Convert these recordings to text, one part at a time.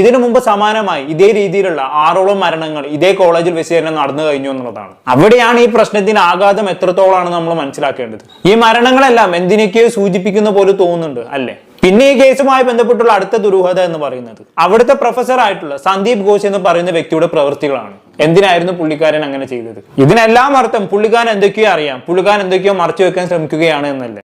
ഇതിനു മുമ്പ് സമാനമായി ഇതേ രീതിയിലുള്ള ആറോളം മരണങ്ങൾ ഇതേ കോളേജിൽ വെച്ച് തന്നെ നടന്നു കഴിഞ്ഞു എന്നുള്ളതാണ്. അവിടെയാണ് ഈ പ്രശ്നത്തിന് ആഘാതം എത്രത്തോളാണ് നമ്മൾ മനസ്സിലാക്കേണ്ടത്? ഈ മരണങ്ങളെല്ലാം എന്തിനൊക്കെയോ സൂചിപ്പിക്കുന്ന പോലെ തോന്നുന്നുണ്ട് അല്ലേ? പിന്നെ ഈ കേസുമായി ബന്ധപ്പെട്ടുള്ള അടുത്ത ദുരൂഹത എന്ന് പറയുന്നത് അവിടുത്തെ പ്രൊഫസർ ആയിട്ടുള്ള സന്ദീപ് ഘോഷ് എന്ന് പറയുന്ന വ്യക്തിയുടെ പ്രവൃത്തികളാണ്. എന്തിനായിരുന്നു പുള്ളിക്കാരൻ അങ്ങനെ ചെയ്തത്? ഇതിനെല്ലാം അർത്ഥം പുള്ളിക്കാരൻ എന്തൊക്കെയോ അറിയാം പുള്ളിക്കാരൻ എന്തൊക്കെയോ മറച്ചു വെക്കാൻ ശ്രമിക്കുകയാണ് എന്നല്ലേ?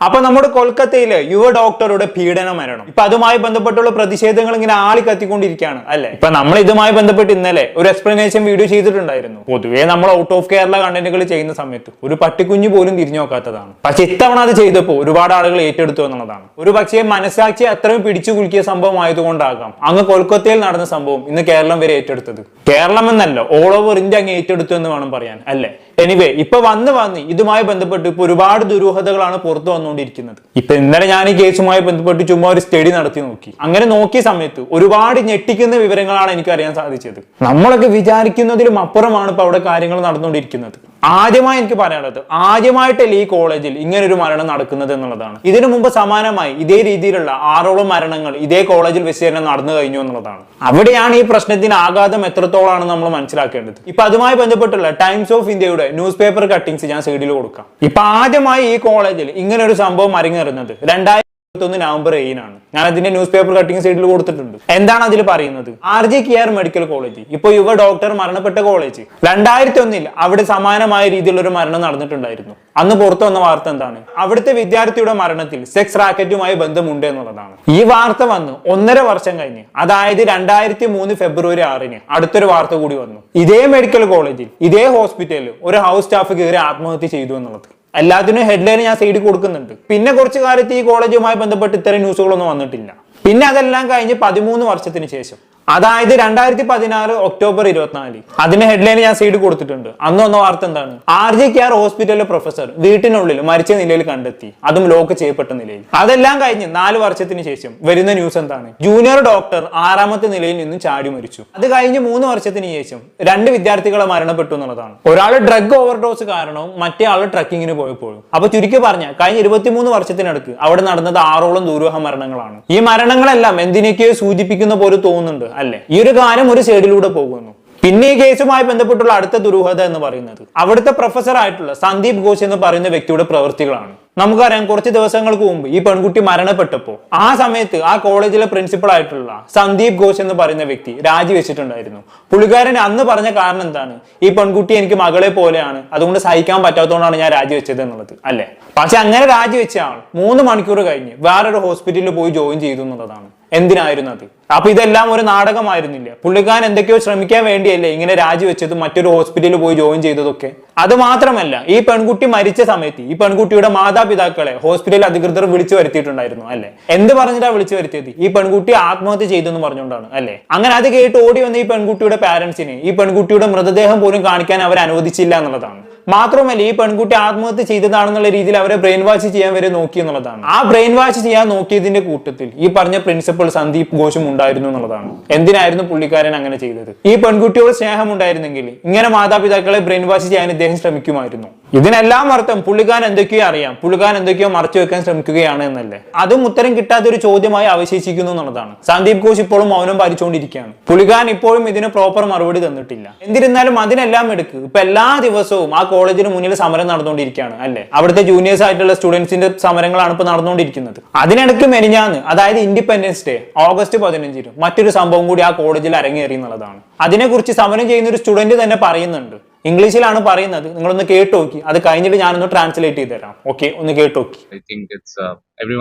അപ്പൊ നമ്മുടെ കൊൽക്കത്തയിൽ യുവ ഡോക്ടറുടെ പീഡന മരണം. ഇപ്പൊ അതുമായി ബന്ധപ്പെട്ടുള്ള പ്രതിഷേധങ്ങൾ ഇങ്ങനെ ആളി കത്തിക്കൊണ്ടിരിക്കുകയാണ് അല്ലെ? ഇപ്പൊ നമ്മൾ ഇതുമായി ബന്ധപ്പെട്ട് ഇന്നലെ ഒരു എക്സ്പ്ലനേഷൻ വീഡിയോ ചെയ്തിട്ടുണ്ടായിരുന്നു. പൊതുവേ നമ്മൾ ഔട്ട് ഓഫ് കേരള കണ്ടന്റുകൾ ചെയ്യുന്ന സമയത്ത് ഒരു പട്ടിക്കുഞ്ഞു പോലും തിരിഞ്ഞു നോക്കാത്തതാണ്. പക്ഷെ ഇത്തവണ അത് ചെയ്തപ്പോൾ ഒരുപാട് ആളുകൾ ഏറ്റെടുത്തു എന്നുള്ളതാണ്. ഒരു പക്ഷേ മനസ്സാക്ഷി അത്രയും പിടിച്ചു കുലുക്കിയ സംഭവം ആയതുകൊണ്ടാകാം അങ്ങ് കൊൽക്കത്തയിൽ നടന്ന സംഭവം ഇന്ന് കേരളം വരെ ഏറ്റെടുത്തത്. കേരളം എന്നല്ല ഓൾ ഓവർ ഇന്ത്യ അങ്ങ് ഏറ്റെടുത്തു എന്ന് വേണം പറയാൻ അല്ലേ? എനിവേ ഇപ്പൊ വന്ന് വന്ന് ഇതുമായി ബന്ധപ്പെട്ട് ഇപ്പൊ ഒരുപാട് ദുരൂഹതകളാണ് പുറത്തു വന്നുകൊണ്ടിരിക്കുന്നത്. ഇപ്പൊ ഇന്നലെ ഞാൻ ഈ കേസുമായി ബന്ധപ്പെട്ട് ചുമ്മാ ഒരു സ്റ്റഡി നടത്തി നോക്കി. അങ്ങനെ നോക്കിയ സമയത്ത് ഒരുപാട് ഞെട്ടിക്കുന്ന വിവരങ്ങളാണ് എനിക്ക് അറിയാൻ സാധിച്ചത്. നമ്മളൊക്കെ വിചാരിക്കുന്നതിലും അപ്പുറമാണ് ഇപ്പൊ അവിടെ കാര്യങ്ങൾ നടന്നുകൊണ്ടിരിക്കുന്നത്. ആദ്യമായി എനിക്ക് പറയാനുള്ളത് ആദ്യമായിട്ടല്ലേ ഈ കോളേജിൽ ഇങ്ങനെ ഒരു മരണം നടക്കുന്നത് എന്നുള്ളതാണ്. ഇതിനു മുമ്പ് സമാനമായി ഇതേ രീതിയിലുള്ള ആറോളം മരണങ്ങൾ ഇതേ കോളേജിൽ വെച്ച് തന്നെ നടന്നു കഴിഞ്ഞു എന്നുള്ളതാണ്. അവിടെയാണ് ഈ പ്രശ്നത്തിന് ആഘാതം എത്രത്തോളാണ് നമ്മൾ മനസ്സിലാക്കേണ്ടത്. ഇപ്പൊ അതുമായി ബന്ധപ്പെട്ടുള്ള ടൈംസ് ഓഫ് ഇന്ത്യയുടെ ന്യൂസ് പേപ്പർ കട്ടിങ്സ് ഞാൻ സൈഡിൽ കൊടുക്കാം. ഇപ്പൊ ആദ്യമായി ഈ കോളേജിൽ ഇങ്ങനെ ഒരു സംഭവം അരങ്ങേറുന്നത് രണ്ടായിരത്തി ഒന്ന് നവംബർ ഏഴിനാണ് ഞാൻ അതിന്റെ ന്യൂസ് പേപ്പർ കട്ടിംഗ് സൈഡിൽ കൊടുത്തിട്ടുണ്ട്. എന്താണ് അതിൽ പറയുന്നത്? R G R medical college ഇപ്പൊ യുവ ഡോക്ടർ മരണപ്പെട്ട കോളേജ് രണ്ടായിരത്തി ഒന്നിൽ അവിടെ സമാനമായ രീതിയിലുള്ള ഒരു മരണം നടന്നിട്ടുണ്ടായിരുന്നു. അന്ന് പുറത്തു വന്ന വാർത്ത എന്താണ്? അവിടുത്തെ വിദ്യാർത്ഥിയുടെ മരണത്തിൽ സെക്സ് റാക്കറ്റുമായി ബന്ധമുണ്ട് എന്നുള്ളതാണ്. ഈ വാർത്ത വന്ന് ഒന്നര വർഷം കഴിഞ്ഞ് അതായത് രണ്ടായിരത്തി മൂന്ന് ഫെബ്രുവരി ആറിന് അടുത്തൊരു വാർത്ത കൂടി വന്നു. ഇതേ മെഡിക്കൽ കോളേജിൽ ഇതേ ഹോസ്പിറ്റലിൽ ഒരു ഹൗസ് സ്റ്റാഫ് കയറി ആത്മഹത്യ ചെയ്തു എന്നുള്ളത്. എല്ലാത്തിനും ഹെഡ്ലൈൻ ഞാൻ സൈഡിൽ കൊടുക്കുന്നുണ്ട്. പിന്നെ കുറച്ച് കാലത്ത് ഈ കോളേജുമായി ബന്ധപ്പെട്ട് ഇത്തരം ന്യൂസുകളൊന്നും വന്നിട്ടില്ല. പിന്നെ അതെല്ലാം കഴിഞ്ഞ് പതിമൂന്ന് വർഷത്തിന് ശേഷം. അതായത് രണ്ടായിരത്തി പതിനാറ് ഒക്ടോബർ ഇരുപത്തിനാല്. അതിന്റെ ഹെഡ്ലൈൻ ഞാൻ സീഡ് കൊടുത്തിട്ടുണ്ട്. അന്ന് വന്ന വാർത്ത എന്താണ്? ആർ ജെ ആർ ഹോസ്പിറ്റലിലെ പ്രൊഫസർ വീട്ടിനുള്ളിൽ മരിച്ച നിലയിൽ കണ്ടെത്തി. അതും ലോക്ക് ചെയ്യപ്പെട്ട നിലയിൽ. അതെല്ലാം കഴിഞ്ഞ് നാല് വർഷത്തിന് ശേഷം വരുന്ന ന്യൂസ് എന്താണ്? ജൂനിയർ ഡോക്ടർ ആറാമത്തെ നിലയിൽ നിന്ന് ചാടി മരിച്ചു. അത് കഴിഞ്ഞ് മൂന്ന് വർഷത്തിന് ശേഷം രണ്ട് വിദ്യാർത്ഥികളെ മരണപ്പെട്ടു എന്നുള്ളതാണ്. ഒരാൾ ഡ്രഗ് ഓവർഡോസ് കാരണവും മറ്റേ ആൾ ട്രക്കിങ്ങിന് പോയപ്പോഴും. അപ്പൊ ചുരുക്കി പറഞ്ഞ കഴിഞ്ഞ ഇരുപത്തിമൂന്ന് വർഷത്തിനടുക്ക് അവിടെ നടന്നത് ആറോളം ദൂരൂഹ മരണങ്ങളാണ്. ഈ മരണങ്ങളെല്ലാം എന്തിനൊക്കെയോ സൂചിപ്പിക്കുന്ന പോലെ തോന്നുന്നുണ്ട്. അല്ലെ? ഈ ഒരു കാര്യം ഒരു സൈഡിലൂടെ പോകുന്നു. പിന്നെ ഈ കേസുമായി ബന്ധപ്പെട്ടുള്ള അടുത്ത ദുരൂഹത എന്ന് പറയുന്നത് അവിടുത്തെ പ്രൊഫസർ ആയിട്ടുള്ള സന്ദീപ് ഘോഷ് എന്ന് പറയുന്ന വ്യക്തിയുടെ പ്രവൃത്തികളാണ്. നമുക്കറിയാം കുറച്ച് ദിവസങ്ങൾക്ക് മുമ്പ് ഈ പെൺകുട്ടി മരണപ്പെട്ടപ്പോൾ ആ സമയത്ത് ആ കോളേജിലെ പ്രിൻസിപ്പൾ ആയിട്ടുള്ള സന്ദീപ് ഘോഷ് എന്ന് പറയുന്ന വ്യക്തി രാജിവെച്ചിട്ടുണ്ടായിരുന്നു. പുള്ളിക്കാരൻ അന്ന് പറഞ്ഞ കാരണം എന്താണ്? ഈ പെൺകുട്ടി എനിക്ക് മകളെ പോലെയാണ്. അതുകൊണ്ട് സഹിക്കാൻ പറ്റാത്തതുകൊണ്ടാണ് ഞാൻ രാജിവെച്ചത് എന്നുള്ളത്. അല്ലെ? പക്ഷെ അങ്ങനെ രാജിവെച്ച ആൾ മൂന്ന് മണിക്കൂർ കഴിഞ്ഞ് വേറൊരു ഹോസ്പിറ്റലിൽ പോയി ജോയിൻ ചെയ്തു എന്നുള്ളതാണ്. എന്തിനായിരുന്നു അത്? അപ്പൊ ഇതെല്ലാം ഒരു നാടകമായിരുന്നില്ല? പുള്ളിക്കാരൻ എന്തൊക്കെയോ ശ്രമിക്കാൻ വേണ്ടിയല്ലേ ഇങ്ങനെ രാജിവെച്ചതും മറ്റൊരു ഹോസ്പിറ്റലിൽ പോയി ജോയിൻ ചെയ്തതൊക്കെ. അത് മാത്രമല്ല ഈ പെൺകുട്ടി മരിച്ച സമയത്ത് ഈ പെൺകുട്ടിയുടെ മാതാപിതാക്കളെ ഹോസ്പിറ്റലിൽ അധികൃതർ വിളിച്ചു വരുത്തിയിട്ടുണ്ടായിരുന്നു അല്ലെ? എന്ത് പറഞ്ഞിട്ടാ വിളിച്ചു വരുത്തിയത്? ഈ പെൺകുട്ടി ആത്മഹത്യ ചെയ്തു എന്ന് പറഞ്ഞുകൊണ്ടാണ് അല്ലെ? അങ്ങനെ അത് കേട്ട് ഓടി വന്ന ഈ പെൺകുട്ടിയുടെ പാരന്റ്സിനെ ഈ പെൺകുട്ടിയുടെ മൃതദേഹം പോലും കാണിക്കാൻ അവർ അനുവദിച്ചില്ല എന്നുള്ളതാണ്. മാത്രമല്ല ഈ പെൺകുട്ടി ആത്മഹത്യ ചെയ്തതാണെന്നുള്ള രീതിയിൽ അവരെ ബ്രെയിൻ വാഷ് ചെയ്യാൻ വരെ നോക്കി എന്നുള്ളതാണ്. ആ ബ്രെയിൻ വാഷ് ചെയ്യാൻ നോക്കിയതിന്റെ കൂട്ടത്തിൽ ഈ പറഞ്ഞ പ്രിൻസിപ്പൽ സന്ദീപ് ഘോഷും ഉണ്ടായിരുന്നു എന്നുള്ളതാണ്. എന്തിനായിരുന്നു പുള്ളിക്കാരൻ അങ്ങനെ ചെയ്തത്? ഈ പെൺകുട്ടിയോട് സ്നേഹം ഉണ്ടായിരുന്നെങ്കിൽ ഇങ്ങനെ മാതാപിതാക്കളെ ബ്രെയിൻ വാഷ് ചെയ്യാൻ ഇദ്ദേഹം ശ്രമിക്കുമായിരുന്നു. ഇതിനെല്ലാം അർത്ഥം പുള്ളിക്കാൻ എന്തൊക്കെയോ അറിയാം. പുള്ളിക്കാൻ എന്തൊക്കെയോ മറച്ചു വെക്കാൻ ശ്രമിക്കുകയാണ് എന്നല്ലേ. അതും ഉത്തരം കിട്ടാത്തൊരു ചോദ്യമായി അവശേഷിക്കുന്നു എന്നുള്ളതാണ്. സന്ദീപ് ഘോഷ് ഇപ്പോഴും മൗനം പാലിച്ചുകൊണ്ടിരിക്കുകയാണ്. പുള്ളിക്കാൻ ഇപ്പോഴും ഇതിന് പ്രോപ്പർ മറുപടി തന്നിട്ടില്ല. എന്നിരുന്നാലും അതിനെല്ലാം എടുക്ക്. ഇപ്പൊ എല്ലാ ദിവസവും ആ കോളേജിന് മുന്നിൽ സമരം നടന്നുകൊണ്ടിരിക്കുകയാണ് അല്ലെ? അവിടുത്തെ ജൂനിയേഴ്സ് ആയിട്ടുള്ള സ്റ്റുഡൻസിന്റെ സമരങ്ങളാണ് ഇപ്പൊ നടന്നുകൊണ്ടിരിക്കുന്നത്. അതിനിടയ്ക്ക് മെനിഞ്ഞാന്ന് അതായത് ഇൻഡിപെൻഡൻസ് ഡേ ഓഗസ്റ്റ് പതിനഞ്ചിന് മറ്റൊരു സംഭവം കൂടി ആ കോളേജിൽ അരങ്ങേറി എന്നുള്ളതാണ്. അതിനെക്കുറിച്ച് സമരം ചെയ്യുന്ന ഒരു സ്റ്റുഡന്റ് തന്നെ പറയുന്നുണ്ട്. ഇംഗ്ലീഷിലാണ് പറയുന്നത്. നിങ്ങൾ ഒന്ന് കേട്ട് നോക്കി അത് കഴിഞ്ഞിട്ട് ഞാനൊന്ന് ട്രാൻസ്ലേറ്റ് ചെയ്ത് തരാം ഓക്കെ ഒന്ന് കേട്ട് നോക്കി I think it's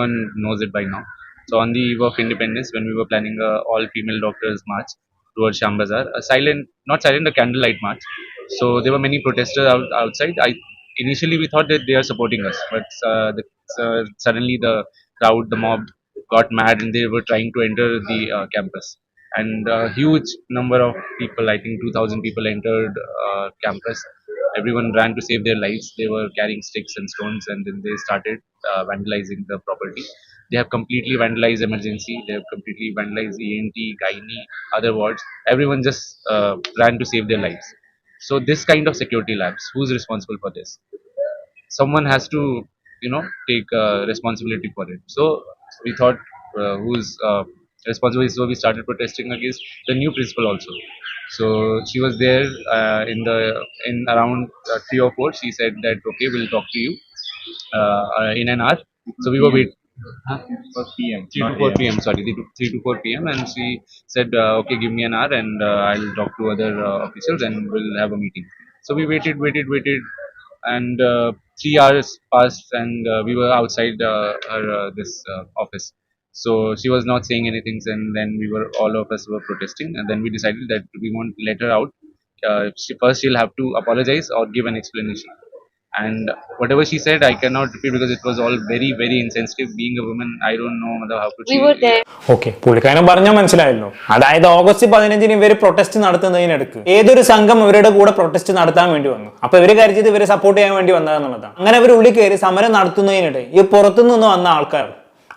one knows it by now so on the eve of independence when we were planning all female doctors march toward a silent not silent candle light march so there many protesters out out I initially we thought they are supporting us but suddenly the crowd the mob got mad in they're trying to enter the campus. And a huge number of people, I think 2,000 people entered uh, campus everyone ran to save their lives. They were carrying sticks and stones, and then they started uh, vandalizing the property. They have completely vandalized emergency. They have completely vandalized ENT, gynae, other wards. Everyone just uh, ran to save their lives. So this kind of security lapse, who's responsible for this? Someone has to, you know, take uh, responsibility for it. So we thought, uh, who's uh, responsible. So we started protesting against the new principal also. So she was there uh, in the in around uh, three or four. She said that okay, we'll talk to you uh, uh, in an hour. So we were wait. Huh? 4 p.m. 3 to 4 p.m. Sorry, 3 to, 3 to 4 p.m. And she said, uh, okay, give me an hour and uh, I'll talk to other uh, officials and we'll have a meeting. So we waited, waited, waited, and uh, three hours passed and uh, we were outside uh, her uh, this uh, office. So she was not saying anything, and then we were all of us were protesting, and then we decided that we won't let her out. Uh, she, first, she'll have to apologize or give an explanation and whatever she said i cannot repeat because it was all very very insensitive being a woman i don't know mother, how could We were there. Okay പുള്ളിക്കാരൻ പറഞ്ഞാൽ മനസ്സിലായല്ലോ അതായത് August പതിനഞ്ചിന് ഇവർ protest നടത്തുന്നതിനിടക്ക് ഏതൊരു സംഘം ഇവരുടെ കൂടെ പ്രൊട്ടസ്റ്റ് നടത്താൻ വേണ്ടി വന്നു അപ്പൊ ഇവർ കരുതിയത് ഇവരെ സപ്പോർട്ട് ചെയ്യാൻ വേണ്ടി വന്നതെന്നുള്ളതാണ് അങ്ങനെ ഇവർ ഉള്ളിൽ കയറി സമരം നടത്തുന്നതിനിടെ ഈ പുറത്തുനിന്ന് വന്ന ആൾക്കാർ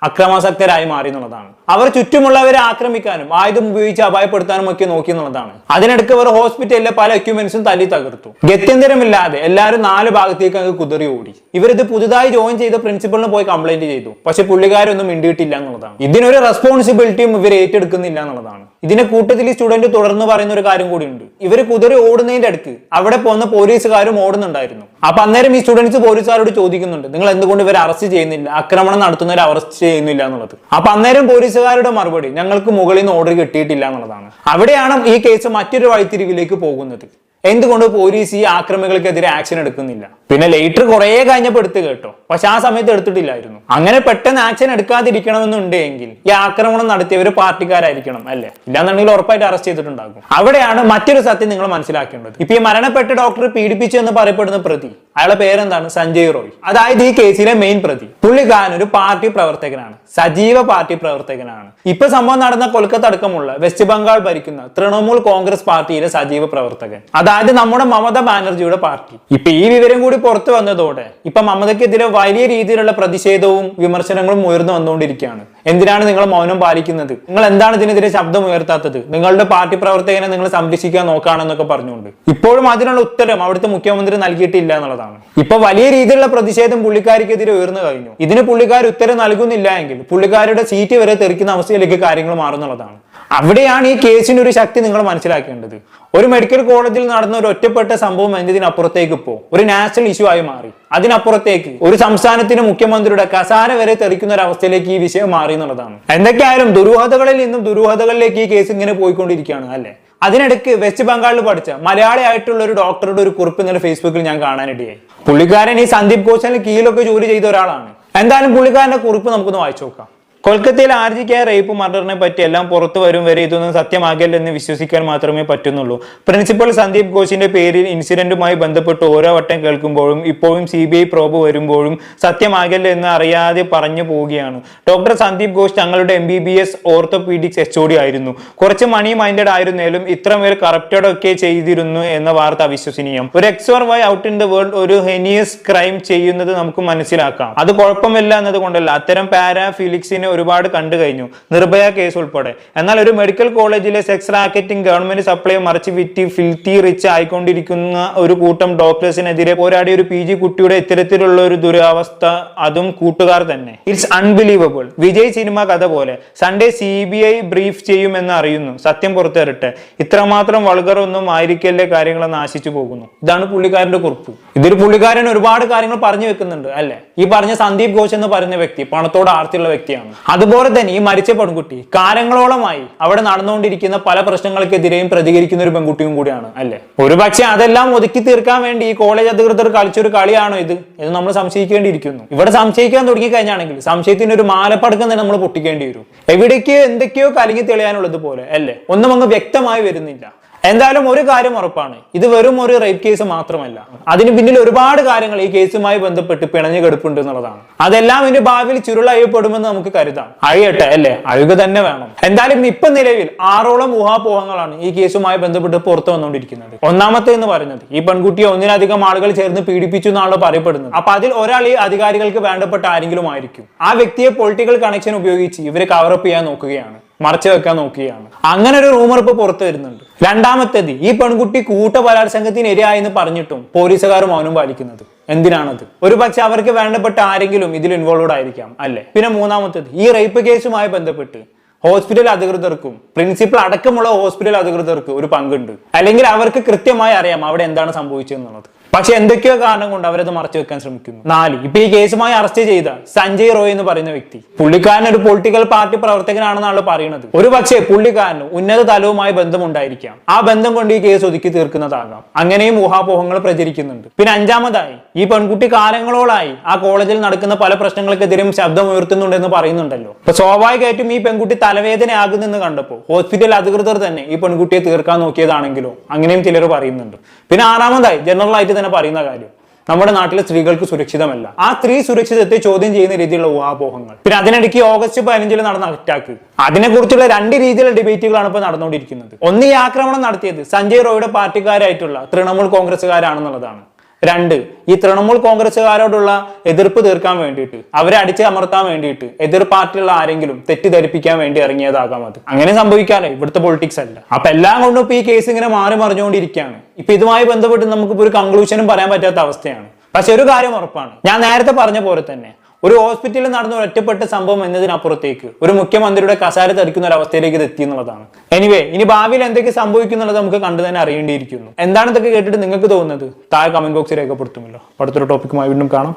അക്രമാസക്തരായി മാറി എന്നുള്ളതാണ്. അവർ ചുറ്റുമുള്ളവരെ ആക്രമിക്കാനും ആയുധം ഉപയോഗിച്ച് അപായപ്പെടുത്താനും ഒക്കെ നോക്കി എന്നുള്ളതാണ്. അതിനിടയ്ക്ക് അവർ ഹോസ്പിറ്റലിലെ പല എക്യുപ്മെന്റ്സും തല്ലി തകർത്തു. ഗത്യന്തരമില്ലാതെ എല്ലാവരും നാല് ഭാഗത്തേക്ക് അങ്ങ് കുതിറി ഓടി. ഇവരിത് പുതുതായി ജോയിൻ ചെയ്ത പ്രിൻസിപ്പളിന് പോയി കംപ്ലൈന്റ് ചെയ്തു. പക്ഷെ പുള്ളിക്കാരൊന്നും മിണ്ടിയിട്ടില്ല എന്നുള്ളതാണ്. ഇതിനൊരു റെസ്പോൺസിബിലിറ്റിയും ഇവർ ഏറ്റെടുക്കുന്നില്ല എന്നുള്ളതാണ്. ഇതിന്റെ കൂട്ടത്തിൽ ഈ സ്റ്റുഡന്റ് തുടർന്ന് പറയുന്ന ഒരു കാര്യം കൂടിയുണ്ട്. ഇവർ കുതിര ഓടുന്നതിന്റെ അടുത്ത് അവിടെ പോകുന്ന പോലീസുകാരും ഓടുന്നുണ്ടായിരുന്നു. അപ്പൊ അന്നേരം ഈ സ്റ്റുഡൻസ് പോലീസുകാരോട് ചോദിക്കുന്നുണ്ട് നിങ്ങൾ എന്തുകൊണ്ട് ഇവരെ അറസ്റ്റ് ചെയ്യുന്നില്ല? ആക്രമണം നടത്തുന്നവരെ അറസ്റ്റ് ചെയ്യുന്നില്ല എന്നുള്ളത്? അപ്പൊ അന്നേരം പോലീസുകാരുടെ മറുപടി ഞങ്ങൾക്ക് മുകളിൽ നിന്ന് ഓർഡർ കിട്ടിയിട്ടില്ല എന്നുള്ളതാണ്. അവിടെയാണ് ഈ കേസ് മറ്റൊരു വഴിത്തിരിവിലേക്ക് പോകുന്നത്. എന്തുകൊണ്ട് പോലീസ് ഈ ആക്രമികൾക്കെതിരെ ആക്ഷൻ എടുക്കുന്നില്ല? പിന്നെ ലേറ്റർ കുറെ കഴിഞ്ഞപ്പോൾ എടുത്ത് കേട്ടോ. പക്ഷെ ആ സമയത്ത് എടുത്തിട്ടില്ലായിരുന്നു. അങ്ങനെ പെട്ടെന്ന് ആക്ഷൻ എടുക്കാതിരിക്കണമെന്നുണ്ടെങ്കിൽ ഈ ആക്രമണം നടത്തിയവർ പാർട്ടിക്കാരായിരിക്കണം അല്ലേ? ഇല്ലാന്നുണ്ടെങ്കിൽ ഉറപ്പായിട്ട് അറസ്റ്റ് ചെയ്തിട്ടുണ്ടാകും. അവിടെയാണ് മറ്റൊരു സത്യം നിങ്ങൾ മനസ്സിലാക്കേണ്ടത്. ഇപ്പൊ ഈ മരണപ്പെട്ട ഡോക്ടർ പീഡിപ്പിച്ചു എന്ന് പറയപ്പെടുന്ന പ്രതി അയാളെ പേരെന്താണ്? സഞ്ജയ് റോയ്. അതായത് ഈ കേസിലെ മെയിൻ പ്രതി. പുള്ളിക്കാരൻ ഒരു പാർട്ടി പ്രവർത്തകനാണ്. സജീവ പാർട്ടി പ്രവർത്തകനാണ്. ഇപ്പൊ സംഭവം നടന്ന കൊൽക്കത്ത അടക്കമുള്ള വെസ്റ്റ് ബംഗാൾ ഭരിക്കുന്ന തൃണമൂൽ കോൺഗ്രസ് പാർട്ടിയിലെ സജീവ പ്രവർത്തകൻ. അതായത് നമ്മുടെ മമത ബാനർജിയുടെ പാർട്ടി. ഇപ്പൊ ഈ വിവരം കൂടി പുറത്തു വന്നതോടെ ഇപ്പൊ മമതയ്ക്കെതിരെ വലിയ രീതിയിലുള്ള പ്രതിഷേധവും വിമർശനങ്ങളും ഉയർന്നു വന്നുകൊണ്ടിരിക്കുകയാണ്. എന്തിനാണ് നിങ്ങൾ മൗനം പാലിക്കുന്നത്? നിങ്ങൾ എന്താണ് ഇതിനെതിരെ ശബ്ദം ഉയർത്താത്തത്? നിങ്ങളുടെ പാർട്ടി പ്രവർത്തകനെ നിങ്ങൾ സംരക്ഷിക്കാൻ നോക്കുകയാണെന്നൊക്കെ പറഞ്ഞുകൊണ്ട്. ഇപ്പോഴും അതിനുള്ള ഉത്തരം അവിടുത്തെ മുഖ്യമന്ത്രി നൽകിയിട്ടില്ല എന്നുള്ളതാണ്. ഇപ്പൊ വലിയ രീതിയിലുള്ള പ്രതിഷേധം പുള്ളിക്കാരിക്കെതിരെ ഉയർന്നു കഴിഞ്ഞു. ഇതിന് പുള്ളിക്കാർ ഉത്തരം നൽകുന്നില്ല എങ്കിൽ പുള്ളിക്കാരുടെ സീറ്റ് വരെ തെറിക്കുന്ന അവസ്ഥയിലേക്ക് കാര്യങ്ങൾ മാറുന്നുള്ളതാണ്. അവിടെയാണ് ഈ കേസിന് ഒരു ശക്തി നിങ്ങൾ മനസ്സിലാക്കേണ്ടത്. ഒരു മെഡിക്കൽ കോളേജിൽ നടന്ന ഒരു ഒറ്റപ്പെട്ട സംഭവം എന്നതിനപ്പുറത്തേക്ക് പോ? ഒരു നാഷണൽ ഇഷ്യൂ ആയി മാറി. അതിനപ്പുറത്തേക്ക് ഒരു സംസ്ഥാനത്തിന് മുഖ്യമന്ത്രിയുടെ കസാര വരെ തെറിക്കുന്ന ഒരു അവസ്ഥയിലേക്ക് ഈ വിഷയം മാറി എന്നുള്ളതാണ്. എന്തൊക്കെയായാലും ദുരൂഹതകളിൽ നിന്നും ദുരൂഹതകളിലേക്ക് ഈ കേസ് ഇങ്ങനെ പോയിക്കൊണ്ടിരിക്കുകയാണ് അല്ലേ? അതിനിടയ്ക്ക് വെസ്റ്റ് ബംഗാളിൽ പഠിച്ച മലയാളി ആയിട്ടുള്ള ഒരു ഡോക്ടറുടെ ഒരു കുറിപ്പ് ഇന്നലെ ഫേസ്ബുക്കിൽ ഞാൻ കാണാനിടയായി. പുള്ളിക്കാരൻ ഈ സന്ദീപ് ഘോഷിന് കീഴിലൊക്കെ ജോലി ചെയ്ത ഒരാളാണ്. എന്തായാലും പുള്ളിക്കാരന്റെ കുറിപ്പ് നമുക്കൊന്ന് വായിച്ചു നോക്കാം. കൊൽക്കത്തയിൽ ആർ ജി കെ റേപ്പ് മർഡറിനെ പറ്റി എല്ലാം പുറത്തു വരും വരെ ഇതൊന്നും സത്യമാകില്ലെന്ന് വിശ്വസിക്കാൻ മാത്രമേ പറ്റുന്നുള്ളൂ. പ്രിൻസിപ്പൽ സന്ദീപ് ഘോഷിന്റെ പേരിൽ ഇൻസിഡന്റുമായി ബന്ധപ്പെട്ട് ഓരോ വട്ടം കേൾക്കുമ്പോഴും ഇപ്പോഴും സി ബി ഐ പ്രോബ് വരുമ്പോഴും സത്യമാകില്ല എന്ന് അറിയാതെ പറഞ്ഞു പോവുകയാണ്. ഡോക്ടർ സന്ദീപ് ഘോഷ് തങ്ങളുടെ M B B S orthopaedics H O D ആയിരുന്നു. കുറച്ച് മണി മൈൻഡഡ് ആയിരുന്നാലും ഇത്രമേൽ കറപ്റ്റഡ് ഒക്കെ ചെയ്തിരുന്നു എന്ന വാർത്ത അവിശ്വസനീയം. ഒരു എക്സോർ വൈ ഔട്ട് ഇൻ ദ വേൾഡ് ഒരു ഹെനിയസ് ക്രൈം ചെയ്യുന്നത് നമുക്ക് മനസ്സിലാക്കാം. അത് കുഴപ്പമില്ല എന്നതുകൊണ്ടല്ല. അത്തരം പാരാഫിലിക്സിനെ ഒരുപാട് കണ്ടു കഴിഞ്ഞു. നിർഭയ കേസ് ഉൾപ്പെടെ. എന്നാൽ ഒരു മെഡിക്കൽ കോളേജിലെ സെക്സ് റാക്കറ്റിംഗ് ഗവൺമെന്റ് സപ്ലൈ മറിച്ച് വിറ്റി ഫിൽത്തി റിച്ച് ആയിക്കൊണ്ടിരിക്കുന്ന ഒരു കൂട്ടം ഡോക്ടേഴ്സിനെതിരെ പോരാടിയ ഒരു പി ജി കുട്ടിയുടെ ഇത്തരത്തിലുള്ള ഒരു ദുരവസ്ഥ അതും കൂട്ടുകാർ തന്നെ. ഇറ്റ്സ് അൺബിലീവബിൾ വിജയ് സിനിമ കഥ പോലെ. Sunday C B I brief ചെയ്യുമെന്ന് അറിയുന്നു. സത്യം പുറത്തേറിട്ടെ ഇത്രമാത്രം വൾഗറൊന്നും ആയിരിക്കല്ലേ കാര്യങ്ങളെന്ന് ആശിച്ചു പോകുന്നു? ഇതാണ് പുള്ളിക്കാരന്റെ കുറിപ്പ്. ഇതൊരു പുള്ളിക്കാരൻ ഒരുപാട് കാര്യങ്ങൾ പറഞ്ഞു വെക്കുന്നുണ്ട് അല്ലെ? ഈ പറഞ്ഞ സന്ദീപ് ഘോഷ് എന്ന് പറയുന്ന വ്യക്തി പണത്തോട് ആർത്തിയുള്ള വ്യക്തിയാണ്. അതുപോലെ തന്നെ ഈ മരിച്ച പെൺകുട്ടി കാലങ്ങളോളമായി അവിടെ നടന്നുകൊണ്ടിരിക്കുന്ന പല പ്രശ്നങ്ങൾക്കെതിരെയും പ്രതികരിക്കുന്ന ഒരു പെൺകുട്ടിയും കൂടിയാണ് അല്ലെ? ഒരു അതെല്ലാം ഒതുക്കി തീർക്കാൻ വേണ്ടി ഈ കോളേജ് അധികൃതർ കളിച്ചൊരു കളിയാണോ ഇത് എന്ന് നമ്മൾ സംശയിക്കേണ്ടിയിരിക്കുന്നു. ഇവിടെ സംശയിക്കാൻ തുടങ്ങി കഴിഞ്ഞാണെങ്കിൽ സംശയത്തിന് ഒരു മാലപ്പടക്കം തന്നെ നമ്മൾ പൊട്ടിക്കേണ്ടി വരും. എവിടേക്കോ എന്തൊക്കെയോ കലങ്ങി തെളിയാനുള്ളത് പോലെ അല്ലേ? ഒന്നും അങ്ങ് വ്യക്തമായി വരുന്നില്ല. എന്തായാലും ഒരു കാര്യം ഉറപ്പാണ്. ഇത് വെറും ഒരു റേപ്പ് കേസ് മാത്രമല്ല. അതിന് പിന്നിൽ ഒരുപാട് കാര്യങ്ങൾ ഈ കേസുമായി ബന്ധപ്പെട്ട് പിണഞ്ഞു എന്നുള്ളതാണ്. അതെല്ലാം ഇനി ഭാവിയിൽ ചുരുളയപ്പെടുമെന്ന് നമുക്ക് കരുതാം. അഴിയട്ടെ അല്ലേ? അഴുക തന്നെ വേണം. എന്തായാലും ഇപ്പൊ നിലവിൽ ആറോളം ഊഹാപോഹങ്ങളാണ് ഈ കേസുമായി ബന്ധപ്പെട്ട് പുറത്തു വന്നുകൊണ്ടിരിക്കുന്നത്. ഒന്നാമത്തെ എന്ന് പറയുന്നത് ഈ പെൺകുട്ടിയെ ഒന്നിലധികം ആളുകൾ ചേർന്ന് പീഡിപ്പിച്ചു എന്നാണല്ലോ പറയപ്പെടുന്നത്. അപ്പൊ അതിൽ ഒരാൾ ഈ അധികാരികൾക്ക് വേണ്ടപ്പെട്ട ആരെങ്കിലും ആയിരിക്കും. ആ വ്യക്തിയെ പൊളിറ്റിക്കൽ കണക്ഷൻ ഉപയോഗിച്ച് ഇവരെ കവറപ്പ് ചെയ്യാൻ നോക്കുകയാണ്. മറച്ചു വെക്കാൻ നോക്കുകയാണ്. അങ്ങനെ ഒരു റൂമർ ഇപ്പൊ പുറത്തു വരുന്നുണ്ട്. രണ്ടാമത്തേത് ഈ പെൺകുട്ടി കൂട്ട ബലാത്സംഗത്തിന് ഇരയായെന്ന് പറഞ്ഞിട്ടും പോലീസുകാർ മൗനം പാലിക്കുന്നത്. എന്തിനാണത്? ഒരു പക്ഷെ അവർക്ക് വേണ്ടപ്പെട്ട ആരെങ്കിലും ഇതിൽ ഇൻവോൾവഡ് ആയിരിക്കാം അല്ലെ? പിന്നെ മൂന്നാമത്തേത് ഈ റേപ്പ് കേസുമായി ബന്ധപ്പെട്ട് ഹോസ്പിറ്റൽ അധികൃതർക്കും പ്രിൻസിപ്പൽ അടക്കമുള്ള ഹോസ്പിറ്റൽ അധികൃതർക്ക് ഒരു പങ്കുണ്ട്. അല്ലെങ്കിൽ അവർക്ക് കൃത്യമായി അറിയാം അവിടെ എന്താണ് സംഭവിച്ചതെന്നുള്ളത്. പക്ഷെ എന്തൊക്കെയോ കാരണം കൊണ്ട് അവരത് മറച്ചു വെക്കാൻ ശ്രമിക്കുന്നു. നാല് ഇപ്പൊ ഈ കേസുമായി അറസ്റ്റ് ചെയ്ത സഞ്ജയ് റോയ് എന്ന് പറയുന്ന വ്യക്തി. പുള്ളിക്കാരൻ ഒരു പൊളിറ്റിക്കൽ പാർട്ടി പ്രവർത്തകനാണെന്നാണ് പറയുന്നത്. ഒരു പക്ഷേ പുള്ളിക്കാരന് ഉന്നത തലവുമായി ബന്ധമുണ്ടായിരിക്കാം. ആ ബന്ധം കൊണ്ട് ഈ കേസ് ഒതുക്കി തീർക്കുന്നതാകാം. അങ്ങനെയും ഊഹാപോഹങ്ങൾ പ്രചരിക്കുന്നുണ്ട്. പിന്നെ അഞ്ചാമതായി ഈ പെൺകുട്ടി കാലങ്ങളോളായി ആ കോളേജിൽ നടക്കുന്ന പല പ്രശ്നങ്ങൾക്കെതിരെയും ശബ്ദം ഉയർത്തുന്നുണ്ടെന്ന് പറയുന്നുണ്ടല്ലോ. അപ്പൊ സ്വാഭാവികമായിട്ടും ഈ പെൺകുട്ടി തലവേദന തലവേദനയാകുന്നെന്ന് കണ്ടപ്പോൾ ഹോസ്പിറ്റൽ അധികൃതർ തന്നെ ഈ പെൺകുട്ടിയെ തീർക്കാൻ നോക്കിയതാണെങ്കിലോ അങ്ങനെയും ചിലർ പറയുന്നുണ്ട്. പിന്നെ ആറാമതായി ജനറൽ ആയിട്ട് തന്നെ പറയുന്ന കാര്യം. നമ്മുടെ നാട്ടിലെ സ്ത്രീകൾക്ക് സുരക്ഷിതമല്ല. ആ സ്ത്രീ സുരക്ഷിതത്തെ ചോദ്യം ചെയ്യുന്ന രീതിയിലുള്ള ഊഹാപോഹങ്ങൾ. പിന്നെ അതിനിടയ്ക്ക് ഓഗസ്റ്റ് പതിനഞ്ചിൽ നടന്ന അറ്റാക്ക് അതിനെക്കുറിച്ചുള്ള രണ്ട് രീതിയിലുള്ള ഡിബേറ്റുകളാണ് ഇപ്പോൾ നടന്നുകൊണ്ടിരിക്കുന്നത്. ഒന്ന് ഈ ആക്രമണം നടത്തിയത് സഞ്ജയ് റോയുടെ പാർട്ടിക്കാരായിട്ടുള്ള തൃണമൂൽ കോൺഗ്രസ്സുകാരാണെന്നുള്ളതാണ്. രണ്ട് ഈ തൃണമൂൽ കോൺഗ്രസ്സുകാരോടുള്ള എതിർപ്പ് തീർക്കാൻ വേണ്ടിയിട്ട് അവരെ അടിച്ച് അമർത്താൻ വേണ്ടിയിട്ട് എതിർ പാർട്ടിയുള്ള ആരെങ്കിലും തെറ്റിദ്ധരിപ്പിക്കാൻ വേണ്ടി ഇറങ്ങിയതാകാം അത്. അങ്ങനെ സംഭവിക്കാറേ ഇവിടുത്തെ പൊളിറ്റിക്സ് അല്ല. അപ്പൊ എല്ലാം കൊണ്ടും ഇപ്പൊ ഈ കേസ് ഇങ്ങനെ മാറി മറിഞ്ഞുകൊണ്ടിരിക്കുകയാണ്. ഇപ്പൊ ഇതുമായി ബന്ധപ്പെട്ട് നമുക്കിപ്പോ ഒരു കൺക്ലൂഷനും പറയാൻ പറ്റാത്ത അവസ്ഥയാണ്. പക്ഷെ ഒരു കാര്യം ഉറപ്പാണ്. ഞാൻ നേരത്തെ പറഞ്ഞ പോലെ തന്നെ ഒരു ഹോസ്പിറ്റലിൽ നടന്ന ഒറ്റപ്പെട്ട സംഭവം എന്നതിനപ്പുറത്തേക്ക് ഒരു മുഖ്യമന്ത്രിയുടെ കസാര തടിക്കുന്ന ഒരു അവസ്ഥയിലേക്ക് ഇത് എത്തി എന്നുള്ളതാണ്. എനിവേ ഇനി ഭാവിയിൽ എന്തൊക്കെ സംഭവിക്കുന്നുള്ളത് നമുക്ക് കണ്ടു തന്നെ അറിയേണ്ടിയിരിക്കുന്നു. എന്താണ് ഇതൊക്കെ കേട്ടിട്ട് നിങ്ങൾക്ക് തോന്നുന്നത്? താഴെ കമന്റ് ബോക്സിൽ രേഖപ്പെടുത്തുമല്ലോ. അടുത്തൊരു ടോപ്പിക്കുമായി വീണ്ടും കാണാം.